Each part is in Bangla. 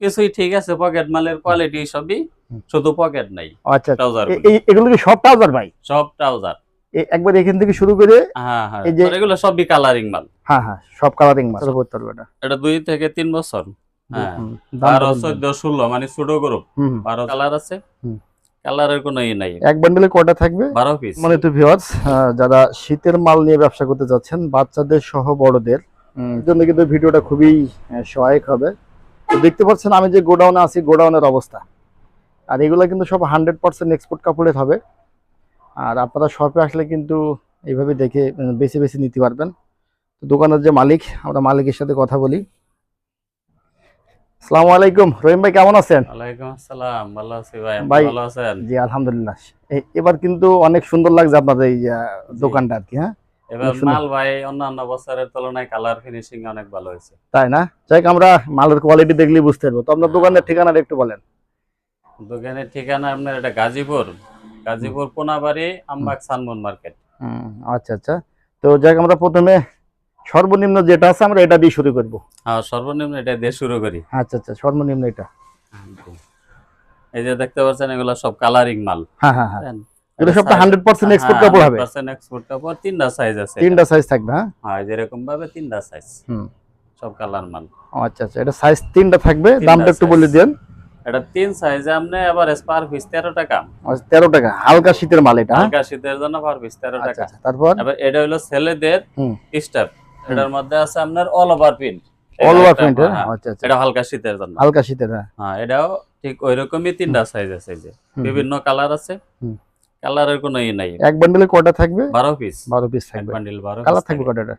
কিছুই ঠিক আছে পকেট মালের কোয়ালিটি সবই। শুধু পকেট নাই আচ্ছা ট্রাউজার এই- এগুলো কি সব ট্রাউজার ভাই? সব ট্রাউজার একবার এখান থেকে শুরু করে হ্যাঁ হ্যাঁ। এই যে- এগুলো সবই কালারিং মাল। হ্যাঁ হ্যাঁ সব কালারিং মাল। করতে পারবে এটা। এটা দুই থেকে তিন বছর। হ্যাঁ বারো। চোদ্দ ষোলো মানে ছোট গ্রুপ বারো কালার আছে। কালারের কোনো ই নাই। এক বান্ডেলে কটা থাকবে? বারো পিস মানে তো ভিউয়ার্স যারা শীতের মাল নিয়ে ব্যবসা করতে যাচ্ছেন বাচ্চাদের সহ বড়দের জন্য কিন্তু ভিডিওটা খুবই সহায়ক হবে। তো দেখতে পাচ্ছেন আমি যে গোডাউনে আছি গোডাউনের অবস্থা। আর এগুলো কিন্তু সব হান্ড্রেড পার্সেন্ট এক্সপোর্ট কাপড়ের হবে। আর আপনারা শপে আসলে কিন্তু এইভাবে দেখে বেছে বেছে নিতে পারবেন। তো দোকানের যে মালিক আমরা মালিকের সাথে কথা বলি। আসসালামু আলাইকুম। রহিম ভাই কেমন আছেন? ওয়ালাইকুম আসসালাম। ভালো আছি ভাই ভাই- ভালো আছেন? জি আলহামদুলিল্লাহ। এবার কিন্তু অনেক সুন্দর লাগছে আপনাদের এই দোকানটা আর কি হ্যাঁ? এবার মাল ভাই অন্যান্য বছরের তুলনায় কালার ফিনিশিং অনেক ভালো হয়েছে। তাই না? যাই আমরা মালের কোয়ালিটি দেখলেই বুঝতে পারব। তো আপনার দোকানের ঠিকানাটা একটু বলেন। দোকানের ঠিকানা আপনার এটা Gazipur. Gazipur Konabari Ambag Sunmoon market. হুম, আচ্ছা আচ্ছা। তো যাই আমরা প্রথমে সর্বনিম্ন যেটা আছে আমরা এটা দিয়ে শুরু করব। হ্যাঁ সর্বনিম্ন এটা দিয়ে শুরু করি। আচ্ছা আচ্ছা সর্বনিম্ন এটা। এই যে দেখতে পাচ্ছেন এগুলো সব কালারিং মাল। হ্যাঁ হ্যাঁ হ্যাঁ? এটা সব হান্ড্রেড পার্সেন্ট এক্সপোর্ট কাপড় হবে। 100% export কাপড় তিনটা সাইজ আছে তিনটা সাইজ থাকবে হ্যাঁ? হ্যাঁ যেরকম ভাবে তিনটা সাইজ হুম। সব কালার মাল আচ্ছা আচ্ছা এটা সাইজ তিনটা থাকবে দামটা একটু বলে দেন এটা তিন সাইজে আপনি আবার স্পার পিস তেরো টাকা। আচ্ছা, তেরো টাকা হালকা শীতের মাল এটা হ্যাঁ? হালকা শীতের জন্য পার পিস তেরো আচ্ছা টাকা। আচ্ছা তারপর? এবার এটা হলো ছেলেদের। স্টাফ এটার মধ্যে আছে আপনার all over print all over print আচ্ছা আচ্ছা। এটা হালকা শীতের জন্য। হালকা শীতের হ্যাঁ। হ্যাঁ এটাও ঠিক ওই রকমই তিনটা সাইজ আছে এই যে। বিভিন্ন কালার আছে। হুম। কালারের কোনো ই নাই। এক বান্ডেলে কটা থাকবে? বারো পিস বারো পিস এক থাকবে। বান্ডিল বারো কালার থাকবে কটা এটা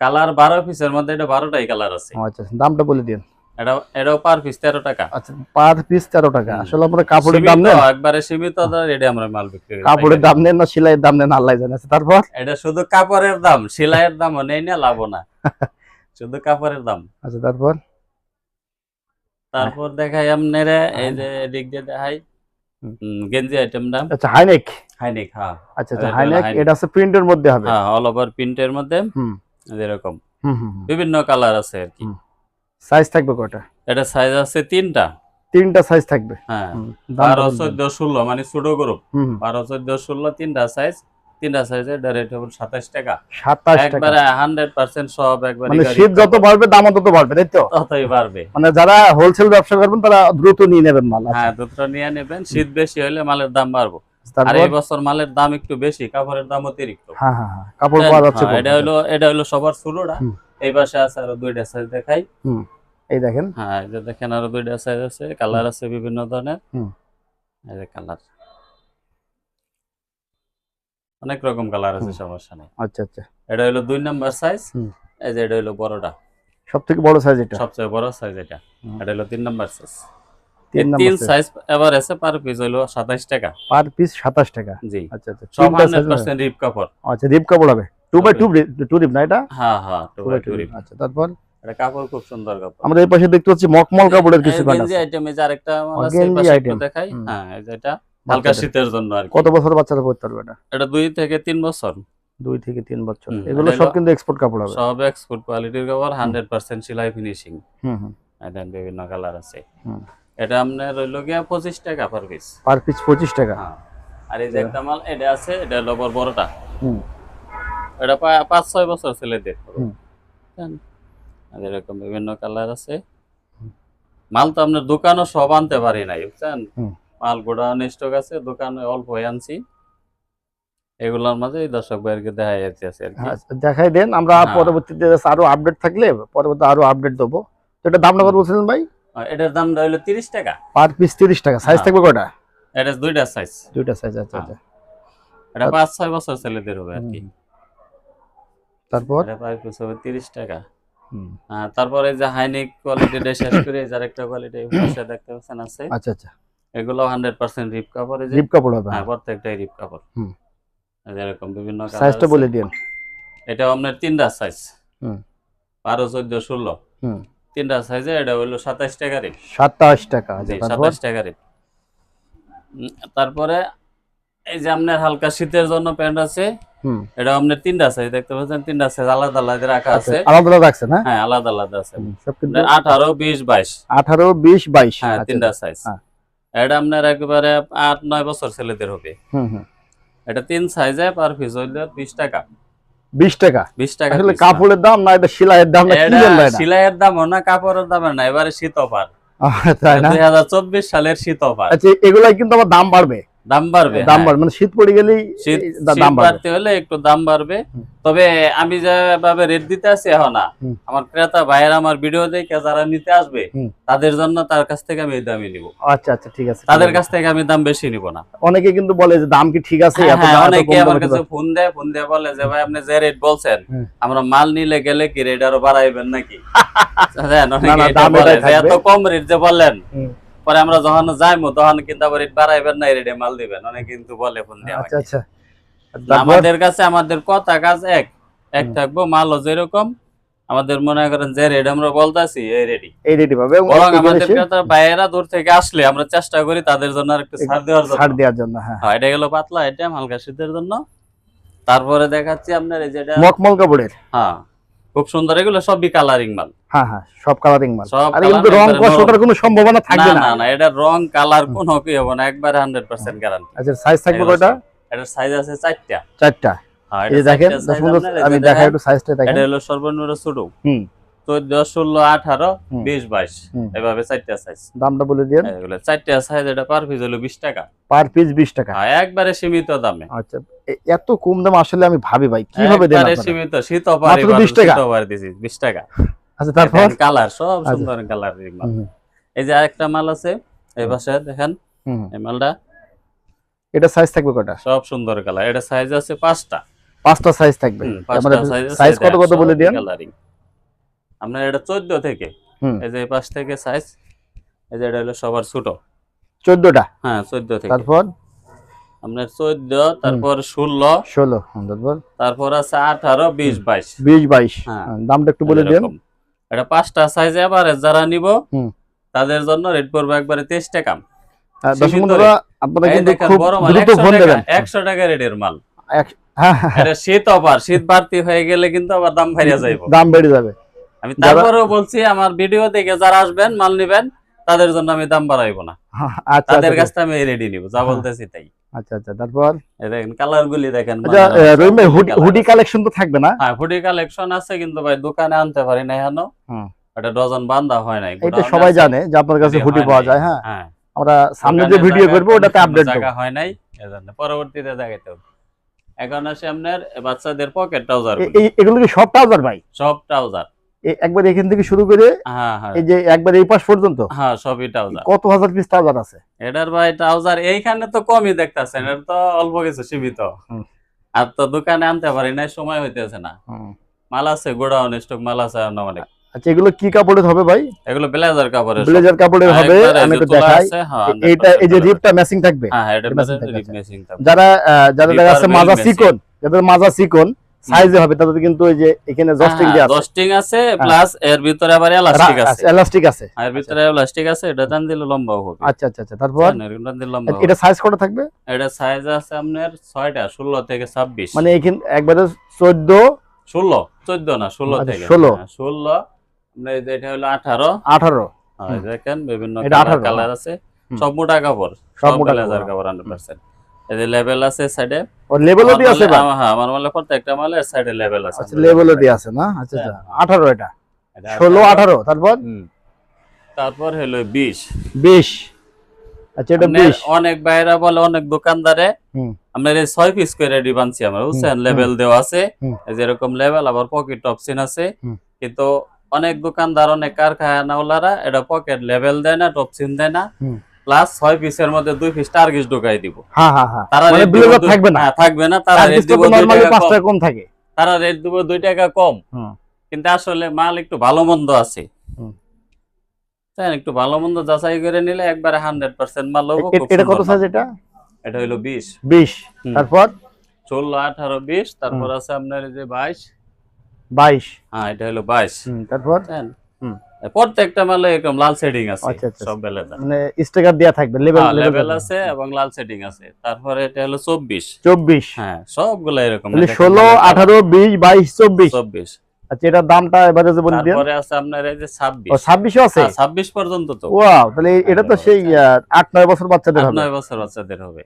কালার বারো পিসের মধ্যে এটা বারোটাই কালার আছে। আচ্ছা দামটা বলে দিন। এটা এটাও পার পিস তেরো টাকা। আচ্ছা পার পিস তেরো টাকা। আসলে আমরা কাপড়ের দাম নেন। একবারে সীমিত রেডি আমরা মাল বিক্রি করি। কাপড়ের দাম নেন না সেলাইয়ের দাম নেন আল্লাহ জানে। তারপর? এটা শুধু কাপড়ের দাম সেলাইয়ের দামও নেই না লাভ না। শুধু কাপড়ের দাম। আচ্ছা তারপর? তারপর দেখাই আপনারা এই যে এদিক দিয়ে দেখাই। হুম। আইটেম গেঞ্জি আইটেমটা আচ্ছা হাইনেক হাইনেক হ্যাঁ। আচ্ছা আচ্ছা হাইনেক। এটা আছে প্রিন্টের মধ্যে হবে? হ্যাঁ অল ওভার প্রিন্টের মধ্যে। হুম। হুম বিভিন্ন কালার আছে আর কি। সাইজ থাকবে কয়টা? এটা সাইজ আছে তিনটা। তিনটা সাইজ থাকবে? হ্যাঁ। বারো। চোদ্দ ষোলো মানে ছোট গ্রুপ বারো চোদ্দ ষোলো তিনটা সাইজ তিনটা রেট হবে টাকা। একবারে হান্ড্রেড পার্সেন্ট সব একবারে মানে শীত যত বাড়বে দাম তত বাড়বে তাই তো? ততই বাড়বে। মানে যারা হোলসেল ব্যবসা করবেন তারা দ্রুত নিয়ে নেবেন মাল। আচ্ছা, হ্যাঁ দুটো নিয়ে নেবেন। শীত বেশি হলে মালের দাম বাড়বো। আর এই বছর মালের দাম একটু বেশি কাপড়ের দাম অতিরিক্ত। হ্যাঁ হ্যাঁ হ্যাঁ কাপড় পাওয়া যাচ্ছে এটা হলো এটা হলো সবার শুরুটা এই পাশে আছে আরও দুইটা সাইজ দেখাই। এই দেখেন। হ্যাঁ এই যে দেখেন আরও দুইটা সাইজ আছে কালার আছে বিভিন্ন ধরনের। এই যে কালার অনেক রকম কালার আছে সমস্যা নেই। আচ্ছা আচ্ছা। এটা হলো দুই নাম্বার সাইজ এই যে এটা হলো বড়টা। সব থেকে বড় সাইজ এটা? সবচেয়ে বড় সাইজ এটা। এটা হলো তিন নাম্বার সাইজ তিন তিন সাইজ এবার আছে পার পিস হলো সাতাইশ টাকা। পার পিস সাতাশ টাকা? জি। আচ্ছা আচ্ছা। সব তিনটা হান্ড্রেড size পার্সেন্ট রিপ কাপড়। আচ্ছা রিপ কাপড় হবে। Two by two two rib না এটা? হ্যাঁ হ্যাঁ two two by by two two rib আচ্ছা তারপর? এটা কাপড় খুব সুন্দর কাপড়। আমরা এই পাশে দেখতে পাচ্ছি মকমল কাপড়ের কিছু গেঞ্জি আছে। আইটেম এই যে আরেকটা আছে পাশে দেখাই। হ্যাঁ এই যে এটা। হালকা শীতের জন্য আর কত বছর বাচ্চারা পড়তে পারবে এটা? এটা দুই থেকে তিন বছর। দুই থেকে তিন বছর। এগুলো সব কিন্তু এক্সপোর্ট কাপড় হবে। সব এক্সপোর্ট কোয়ালিটির কাপড় হান্ড্রেড পার্সেন্ট সেলাই ফিনিশিং হুম হুম। বিভিন্ন কালার আছে। এটা আপনার রইল গিয়া পঁচিশ টাকা পার পিস পার পিস পঁচিশ টাকা। হ্যাঁ। আর এই যে একটা মাল এটা আছে এটা হলো বড়টা। হুম। এটা পাঁচ ছয় বছর ছেলেদের। আর এরকম বিভিন্ন কালার আছে। মাল তো আপনার দোকানও সব আনতে পারি নাই বুঝছেন। মাল গোডাউন স্টক আছে দোকানে অল্প হয়ে আনছি। এগুলোর মাঝে দর্শক ভাইয়েরকে দেখা যাচ্ছে আছে আর আচ্ছা, দেখাই দেন আমরা হ্যাঁ। পরবর্তীতে আরও আপডেট থাকলে পরবর্তী আরও আপডেট দেবো। তো এটা দাম নগর বলছিলেন ভাই? এটার দাম হলো তিরিশ টাকা। পার পিস তিরিশ টাকা। সাইজ হ্যাঁ। থাকবে কয়টা? এটা দুইটা সাইজ দুইটা সাইজ আচ্ছা হ্যাঁ। আচ্ছা। এটা পাঁচ ছয় বছর ছেলেদের হবে আর কি। তারপর? এটা প্রায় পিস হবে তিরিশ টাকা। হুম, হ্যাঁ, তারপরে এই যে হাইনিক কোয়ালিটিটা শেষ করে এই একটা কোয়ালিটি দেখতে পাচ্ছেন আছে। আচ্ছা আচ্ছা। এগুলো হান্ড্রেড পার্সেন্ট রিপ কাপড় কাপড় হবে হ্যাঁ প্রত্যেকটাই রিপ কাপড় হুম। এরকম বিভিন্ন সাইজটা বলে দিন এটা আপনার তিনটা সাইজ হুম। বারো চোদ্দ ষোলো। হুম। তিনটা সাইজে এটা হলো সাতাশ টাকা রেট সাতাশ টাকা আচ্ছা জি তারপর? সাতাশ টাকা রেট তারপরে এই যে আপনার হালকা শীতের জন্য প্যান্ট আছে হুম। এটা আপনার তিনটা সাইজ দেখতে পাচ্ছেন? তিনটা সাইজ আলাদা আলাদা রাখা আচ্ছা আছে। আলাদা আলাদা রাখছেন হ্যাঁ হ্যাঁ আলাদা আলাদা আছে। হুম, সব কিন্তু আপনার আঠারো বিশ বাইশ। আঠারো বিশ বাইশ হ্যাঁ আচ্ছা, তিনটা সাইজ হ্যাঁ। এটা আপনার একেবারে আট নয় বছর ছেলেদের হবে। এটা তিন সাইজে পার পিস হইলে বিশ টাকা। বিশ টাকা? বিশ টাকা আসলে কাপড়ের দাম না এটা সেলাইয়ের দাম না সিলাইয়ের দাম কাপড়ের দাম না এবারে শীত অফার। দুই হাজার চব্বিশ সালের শীত অফার। আচ্ছা এগুলাই কিন্তু আমার দাম বাড়বে। দাম বাড়বে দাম। বাড়বে মানে শীত পড়ে গেলেই দাম বাড়তে হলে একটু দাম বাড়বে। তবে আমি যেভাবে রেট দিতে আছি এখন না আমার ক্রেতা ভাইয়ের আমার ভিডিও দেখে যারা নিতে আসবে তাদের জন্য তার কাছ থেকে আমি দামই নিব। আচ্ছা আচ্ছা ঠিক আছে। তাদের কাছ থেকে আমি দাম বেশি নিব না। অনেকে কিন্তু বলে যে দাম কি ঠিক আছে হ্যাঁ, অনেকে আমার কাছে ফোন দেয় ফোন দিয়ে বলে যে ভাই আপনি যে রেট বলছেন আমরা মাল নিলে গেলে কি রেট আরও বাড়াইবেন নাকি? হ্যাঁ, এত কম রেট যে বললেন। পরে আমরা যখন যাইমু তখন কিন্তু আবার রেট বাড়াইবেন না রেটে মাল দিবেন। অনেকে কিন্তু বলে ফোন দিয়ে আচ্ছা আচ্ছা। আমাদের কাছে আমাদের কথা কাজ এক। এক। থাকব মালও যেরকম আমাদের মনে করেন যে রেট আমরা বলতাছি এই রেডি। এই রেডি পাবে। এবং বরং আমাদের ক্রেতা বাইরেরা দূর থেকে আসলে আমরা চেষ্টা করি তাদের জন্য আর একটু ছাড় দেওয়ার জন্য। ছাড় দেওয়ার জন্য হ্যাঁ। হ্যাঁ এটা গেল পাতলা আইটেম হালকা শীতের জন্য। তারপরে দেখাচ্ছি আপনার এই যেটা মকমল কাপড়ের। হ্যাঁ। খুব সুন্দর এগুলো সবই কালারিং মাল। হ্যাঁ হ্যাঁ সব কালারিং মাল। আর কিন্তু রং একবারে কষ ওঠার কোনো সম্ভাবনা থাকবে না না। না এটা রং কালার কোনো কি হবে না একবারে হান্ড্রেড পার্সেন্ট গ্যারান্টি আচ্ছা সাইজ থাকবে কয়টা? এটার সাইজ আছে চারটা। চারটা। হ্যাঁ, এই দেখেন চারটা দশ size বন্ধু, আপনার, এই যে আমি দেখাই একটু সাইজটা দেখেন। এটা হলো সর্বনিম্ন ছোট হুম। এভাবে সাইজ দামটা বলে দিন এগুলো সাইজ এটা পার পিস হলো বিশ টাকা। পার পিস বিশ টাকা। হ্যাঁ, একবারে সীমিত দামে। আচ্ছা এত কম দাম আসলে আমি ভাবি ভাই কীভাবে দেন একবারে আপনারা? সীমিত শীত অফার মাত্র 20 টাকা? অফার দিছি বিশ টাকা। আচ্ছা তারপর? কালার সব আচ্ছা। সুন্দর কালার এই যে আরেকটা মাল আছে এই পাশে দেখেন এই মালটা। এটা সাইজ থাকবে কয়টা? সব সুন্দর কালার। এটা সাইজ আছে পাঁচটা। পাঁচটা সাইজ থাকবে। আমাদের সাইজ কত কত বলে দিন? আপনার এটা চোদ্দ থেকে। হুম। এই যে এই পাশ থেকে সাইজ এই যে এটা হলো সবার ছোট। চোদ্দটা? হ্যাঁ চোদ্দ থেকে। তারপর? আপনার চোদ্দ তারপর ষোলো। ষোলো তারপর আছে আঠারো বিশ বাইশ। বিশ বাইশ। হ্যাঁ। হ্যাঁ, দামটা একটু বলে দিন। এটা পাঁচটা সাইজ এবারে যারা নিব তাদের জন্য রেট পড়বে একবারে তেইশ টাকা বড় একশো রেটের মাল। হ্যাঁ শীত অফার শীত বাড়তি হয়ে গেলে কিন্তু আবার দাম ভাইয়া যাইব। দাম বেড়ে যাবে। আমি তারপরেও বলছি আমার ভিডিও দেখে যারা আসবেন মাল নিবেন তাদের জন্য আমি দাম বাড়াইবো না। আচ্ছা তাদের আচ্ছা, কাছ থেকে আমি রেডি নিব যা। বলতেছি তাই। আচ্ছা আচ্ছা তারপর? দেখেন কালার গুলি দেখেন আচ্ছা মানে আহ, রহিম ভাই হুডি। কালেকশন তো থাকবে না? হ্যাঁ হুডি কালেকশন আছে কিন্তু ভাই দোকানে আনতে পারি না এখনও। এটা ডজন বান্ধা হয় নাই এটা সবাই জানে যে আপনার কাছে হুডি পাওয়া যায় হ্যাঁ। হ্যাঁ। আমরা সামনে যে ভিডিও করব ওটাতে আপডেট দেবো জায়গা হয় নাই এজন্য পরবর্তীতে হবে। এখন আসে আপনার বাচ্চাদের পকেট ট্রাউজার এগুলো কি সব ট্রাউজার ভাই? সব ট্রাউজার একবার এখান থেকে শুরু করে হ্যাঁ হ্যাঁ। এই যে একবার এই পাশ পর্যন্ত? হ্যাঁ সবই ট্রাউজার কত হাজার পিস ট্রাউজার আছে? এটার ভাই ট্রাউজার এইখানে তো কমই দেখতেছেন এটা তো অল্প কিছু সীমিত। আর তো দোকানে আনতে পারি না সময় হইতেছে না। মাল আছে গোডাউন স্টক মাল আছে অনেক আচ্ছা এগুলো কি কাপড়ের হবে ভাই? এগুলো ব্লেজার কাপড়ের ব্লেজার কাপড়ের হবে আমি তোলা দেখাই। আছে, হ্যাঁ, এইটা এই যে রিপটা ম্যাচিং থাকবে। হ্যাঁ এটা রিপ থাকবে। যারা যাদের দেখা যাচ্ছে মাজা সিকন যাদের মাজা চিকন সাইজে হবে তাতে কিন্তু এই যে এখানে হ্যাঁ, জস্টিং দেয়া হ্যাঁ, আছে। জস্টিং আছে হ্যাঁ। প্লাস এর ভিতরে আবার ইলাস্টিক আছে। ইলাস্টিক আছে। এর ভিতরে ইলাস্টিক আছে এটা টান দিলে লম্বা হবে। আচ্ছা আচ্ছা আচ্ছা তারপর? টান দিলে লম্বা আচ্ছা, এটা সাইজ কত থাকবে? এটা সাইজ আছে আপনার 6টা 16 থেকে 26 মানে এখানে একবারে 14 16 14 না 16 আচ্ছা, থেকে। 16 16 মানে এটা হলো 18 18 দেখেন বিভিন্ন কালার আছে। সব মোটা কাপড় সব মোটা কাপড়। 100% এদের লেভেল আছে সাইডে ও দি আছে হ্যাঁ আমার মালে প্রত্যেকটা মালে সাইডে লেভেল আছে। আচ্ছা দি আছে না? আচ্ছা আচ্ছা। হ্যাঁ। 18 এটা? 16 18 তারপর? তারপর হলো 20 20 আচ্ছা এটা 20 অনেক বাইরে বলে অনেক দোকানদারে আমরা এই 6 পিস করে ডিবানছি আমরা বুঝছেন? লেভেল দেওয়া আছে যেরকম লেভেল আবার পকেট টপসিন আছে। কিন্তু অনেক দোকানদার অনেক কারখানাওয়ালারা এটা পকেট লেভেল দেয় না টপসিন দেয় না। প্লাস ছয় পিসের মধ্যে দুই পিস টার্গিস ঢুকাই দিব। হ্যাঁ হ্যাঁ হ্যাঁ। তারা মানে থাকবে না। থাকবে না তারা রেট দিব কম। থাকে। তারা রেট দিব দুই টাকা কম। কিন্তু আসলে মাল একটু ভালো মন্দ আছে। তাই একটু ভালো মন্দ যাচাই করে নিলে একবারে হান্ড্রেড পার্সেন্ট মাল এটা কত সাইজ এটা? এটা হইল বিশ। বিশ। তারপর? ষোলো আঠারো বিশ। তারপর আছে আপনার যে বাইশ। বাইশ। হ্যাঁ এটা হলো বাইশ। তারপর। প্রত্যেকটা মালে এরকম লাল সেটিং আছে আচ্ছা, আচ্ছা। সব বেলেজার মানে স্টিকার দেয়া থাকবে লেভেল লেভেল আছে এবং লাল সেটিং আছে। তারপরে এটা হলো চব্বিশ। চব্বিশ? হ্যাঁ সবগুলো এরকম তাহলে ষোলো আঠারো বিশ বাইশ চব্বিশ? চব্বিশ। আচ্ছা এটার দামটা এবারে যে বলে দিন। তারপরে আছে আপনার এই যে ছাব্বিশ। ও ছাব্বিশও আছে? হ্যাঁ, ছাব্বিশ পর্যন্ত তো। ওয়াও তাহলে এটা তো সেই আহ, আট নয় বছর বাচ্চাদের হবে। নয় বছর বাচ্চাদের হবে।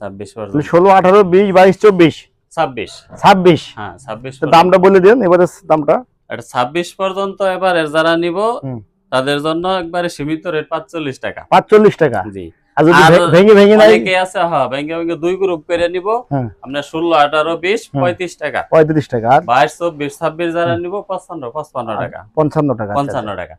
ছাব্বিশ তাহলে পর্যন্ত ষোলো আঠারো বিশ বাইশ চব্বিশ? ছাব্বিশ। ছাব্বিশ। হ্যাঁ ছাব্বিশ তো দামটা বলে দিন এবারে দামটা। এটা ছাব্বিশ পর্যন্ত এবার যারা নিব তাদের জন্য একবারে সীমিত রেট পাঁচচল্লিশ টাকা। পাঁচচল্লিশ টাকা? জি। আছে হ্যাঁ দুই গ্রুপ করে নিব। আপনার ষোলো আঠারো বিশ পঁয়ত্রিশ টাকা। পঁয়ত্রিশ টাকা। বাইশ চব্বিশ ছাব্বিশ যারা নিব পঁচপান্ন পঁচপান্ন টাকা। পঞ্চান্ন টাকা আচ্ছা, পঞ্চান্ন টাকা।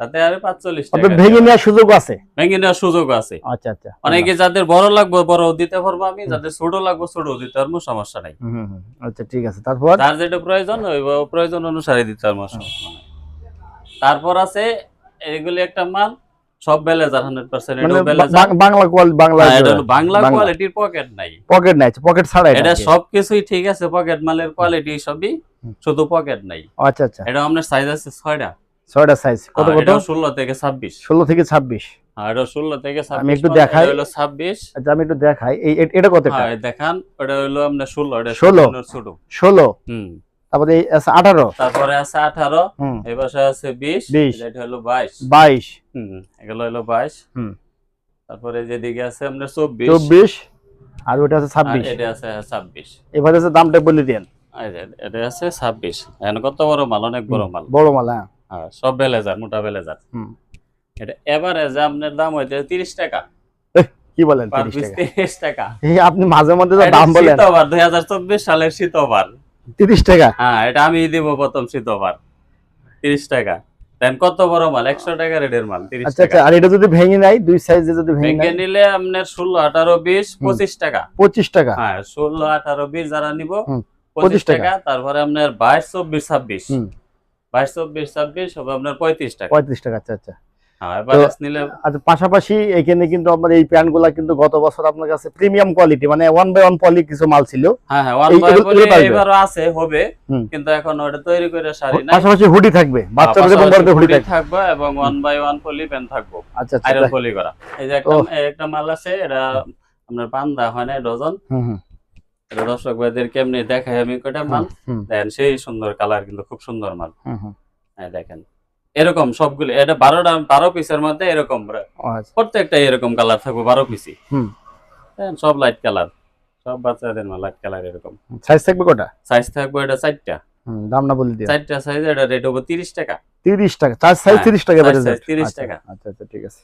তাতে আর পাঁচচল্লিশ আচ্ছা। টাকা ভেঙে নেওয়ার সুযোগ আছে? ভেঙে নেওয়ার সুযোগ আছে। আচ্ছা আচ্ছা। অনেকে যাদের বড় লাগবে বড় দিতে পারব আমি যাদের ছোট লাগবে ছোট দিতে পারব সমস্যা নাই। আচ্ছা ঠিক আছে। তারপর? যার যেটা প্রয়োজন ওই প্রয়োজন অনুসারে দিতে পারব তারপর আছে এগুলি একটা মাল সব বেলেজার হান্ড্রেড পার্সেন্ট মানে এটা বেলেজার বাংলা কোয়াল বাংলা এটা বাংলা। কোয়ালিটির পকেট নাই। পকেট নাই পকেট ছাড়া এটা। সবকিছুই ঠিক আছে পকেট মালের কোয়ালিটি সবই শুধু পকেট নাই। আচ্ছা আচ্ছা। এটা আপনার সাইজ আছে ছয়টা। ছয়টা সাইজ কত কত? ষোলো থেকে ছাব্বিশ। ষোলো থেকে ছাব্বিশ। আর এটা ষোলো থেকে আমি একটু মানে দেখাই। হলো ছাব্বিশ। আচ্ছা আমি একটু দেখাই। এই এটা কত হ্যাঁ দেখান ওটা হলো আপনার ষোলো এটা 16 16 ছোট ষোলো। হুম। তারপরে আছে আঠারো। তারপরে আছে আঠারো। হুম। এই পাশে আছে বিশ। 20 এটা হলো বাইশ। বাইশ। হুম এগুলো হলো বাইশ। হুম। তারপরে যেদিকে আছে আপনার চব্বিশ। চব্বিশ। আর ওটা আছে আর ছাব্বিশ। এটা আছে ছাব্বিশ। এবারে আছে দামটা বলে দেন এটা আছে ছাব্বিশ। এখন কত বড় মাল? অনেক বড় মাল। বড় মালা হ্যাঁ। হ্যাঁ সব বেলেজার মোটা বেলেজার। হুম। এটা এভারেজ আপনার দাম হইতে তিরিশ টাকা। কি বলেন পার তিরিশ পিস টাকা? এই আপনি মাঝে মধ্যে এটা দাম বলেন। শীতবার দুই হাজার চব্বিশ সালের শীতবার। তিরিশ টাকা? হ্যাঁ এটা আমি দিব প্রথম শীতবার। তিরিশ টাকা। দেন কত বড় মাল? একশো টাকা রেটের মাল তিরিশ আচ্ছা আচ্ছা টাকা। আর এটা যদি ভেঙে নাই দুই সাইজে যদি ভেঙে নাই নিলে আপনার ষোলো আঠারো বিশ পঁচিশ টাকা। পঁচিশ টাকা? হ্যাঁ ষোলো আঠারো বিশ যারা নিব পঁচিশ 25 টাকা। তারপরে আপনার বাইশ চব্বিশ ছাব্বিশ। হুম। বাইশ চব্বিশ ছাব্বিশ হবে আপনার পঁয়ত্রিশ টাকা। পঁয়ত্রিশ টাকা আচ্ছা আচ্ছা। হ্যাঁ নিলে আচ্ছা পাশাপাশি এখানে কিন্তু আপনার এই প্যান্টগুলা কিন্তু গত বছর আপনার কাছে প্রিমিয়াম কোয়ালিটি মানে ওয়ান বাই ওয়ান পলি কিছু মাল ছিল। হ্যাঁ হ্যাঁ। এবারও আছে হবে কিন্তু এখন ওটা তৈরি করে শাড়ি পাশাপাশি হুডি থাকবে বাচ্চাদের এবং হুডি হুডি থাকবে? থাকবে এবং one by one poly pant থাকব। আচ্ছা আচ্ছা আয়রন পলি করা। এই যে একটা একটা মাল আছে এটা আপনার পান্দা হয় না ডজন দর্শক ভাইদের কেমনি দেখাই আমি কয়টা মাল? দেখেন সেই সুন্দর কালার কিন্তু খুব সুন্দর মাল। হ্যাঁ দেখেন। এরকম সবগুলো এটা বারোটা বারো পিসের মধ্যে এরকম আচ্ছা। প্রত্যেকটা এরকম কালার থাকবে বারো পিসি হুম। দেখেন সব লাইট কালার সব বাচ্চাদের মাল লাইট কালার এরকম। সাইজ থাকবে কটা? সাইজ থাকবে এটা চারটা। দাম না বলে দিয়ে চারটা সাইজ এটা রেট হবে তিরিশ টাকা। তিরিশ টাকা। চার সাইজ হ্যাঁ, তিরিশ টাকা 30 আচ্ছা, টাকা। আচ্ছা আচ্ছা ঠিক আছে।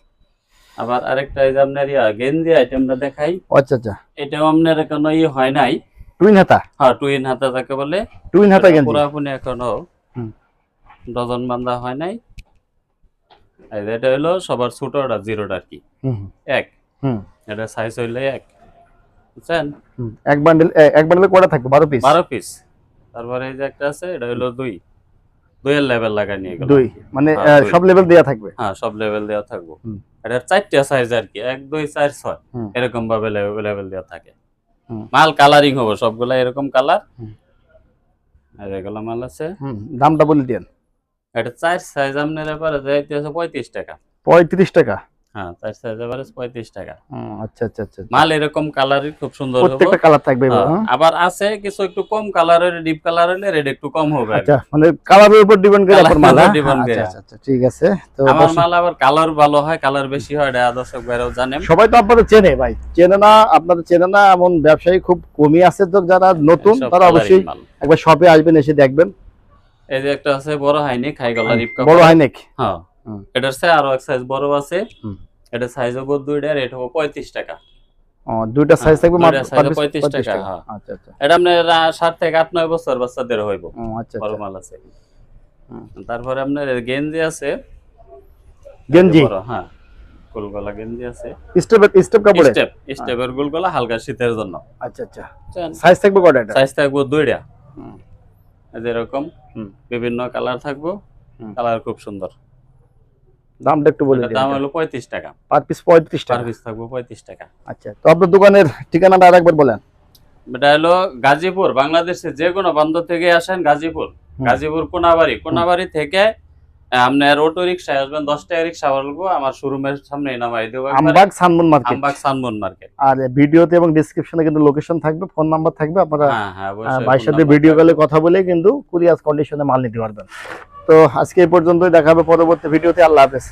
আবার আরেকটা এই যে আপনার ইয়া গেঞ্জি আইটেমটা দেখাই। আচ্ছা আচ্ছা। এটাও আপনার কোনো ইয়ে হয় নাই। টুইন হাতা? হ্যাঁ টুইন হাতা যাকে বলে। টুইন হাতা গেঞ্জি? পুরাপুনি এখনও হুম। ডজন বান্ধা হয় নাই। এই যে এটা হলো সবার ছোট ছোটটা জিরোটা আর কি। এক। হুম। এটা সাইজ হইলে এক। বুঝছেন? হুম। এক বান্ডেল এক বান্ডেলে কটা থাকবে? বারো পিস বারো পিস তারপরে এই যে একটা আছে এটা হলো দুই। দুইয়ের লেভেল লাগাই নিয়ে গেল দুই মানে হ্যাঁ, সব লেভেল দেয়া থাকবে? হ্যাঁ সব লেভেল দেয়া থাকব। এটা চারটা সাইজ আর কি এক দুই চার ছয়। এরকম ভাবে লেভেল দেওয়া থাকে। মাল কালারিং হবে সবগুলা এরকম কালার আর এগুলো মাল আছে। দামটা বলে দেন এটা চার সাইজ আপনার ব্যাপারে যাইতে আছে পঁয়ত্রিশ টাকা। পঁয়ত্রিশ টাকা? হ্যাঁ সাইজ টাকা। আচ্ছা আচ্ছা আচ্ছা মাল এরকম কালারই খুব সুন্দর হবে প্রত্যেকটা কালার থাকবে এবার, হ্যাঁ? আবার আছে কিছু একটু কম কালারের ডিপ কালার হলে রেট একটু কম হবে। আচ্ছা মানে কালারের উপর ডিপেন্ড করে আপনার মাল এর উপর হ্যাঁ? আচ্ছা আচ্ছা আচ্ছা, ঠিক আছে। তো আমার মাল আবার কালার ভালো হয় কালার বেশি হয় এটা দর্শক ভাইরাও জানেন সবাই তো আপনাদের চেনে ভাই। চেনে না আপনাদের চেনে না এমন ব্যবসায়ী খুব কমই আছে তো যারা নতুন তারা অবশ্যই। একবার শপে আসবেন এসে দেখবেন। এই যে একটা আছে বড় হাইনি খাই গলা বড় হাইনেক। হ্যাঁ। এটার সে আরও এক সাইজ বড় আছে। এটা সাইজ হব দুইটা রেট হব পঁয়ত্রিশ টাকা। দুইটা সাইজ হ্যাঁ, থাকবে মাত্র 35 35 টাকা, হ্যাঁ। আচ্ছা আচ্ছা। এটা আপনার আহ, সাত থেকে আট নয় বছর বাচ্চাদের হইব। আচ্ছা বড় আচ্ছা মাল আছে। তারপরে আপনার গেঞ্জি আছে। গেঞ্জি? হ্যাঁ। গোলগলা গেঞ্জি আছে। স্টেপ স্টেপ কাপড়ে? স্টেপ স্টেপের গোলগলা হালকা শীতের জন্য। আচ্ছা আচ্ছা। সাইজ থাকবে কটা এটা? সাইজ থাকব দুইটা। হুম। এই যে এরকম বিভিন্ন কালার থাকব। কালার খুব সুন্দর। দামটা একটু বলে দিন দাম হলো পঁয়ত্রিশ টাকা। পার পিস পঁয়ত্রিশ পার টাকা পিস থাকব পঁয়ত্রিশ টাকা। আচ্ছা তো আপনার দোকানের ঠিকানাটা আরেকবার বলেন। এটা হলো গাজীপুর বাংলাদেশের যে কোনো বন্দর থেকে আসেন গাজীপুর। গাজীপুর কোনাবাড়ি। কোনাবাড়ি থেকে আপনার অটো রিক্সায় আসবেন দশ টাকা রিক্সা বলব আমার শোরুমের সামনে নামাই দেবো। Ambag Sunmoon market. Ambag Sunmoon market. আর ভিডিওতে এবং ডিসক্রিপশনে কিন্তু লোকেশন থাকবে ফোন নাম্বার থাকবে আপনারা হ্যাঁ হ্যাঁ অবশ্যই ভাইয়ের সাথে ভিডিও কলে কথা বলে কিন্তু কুরিয়ার কন্ডিশনে মাল নিতে পারবেন। তো আজকে এই পর্যন্তই দেখাবে পরবর্তী ভিডিওতে। আল্লাহ হাফেজ।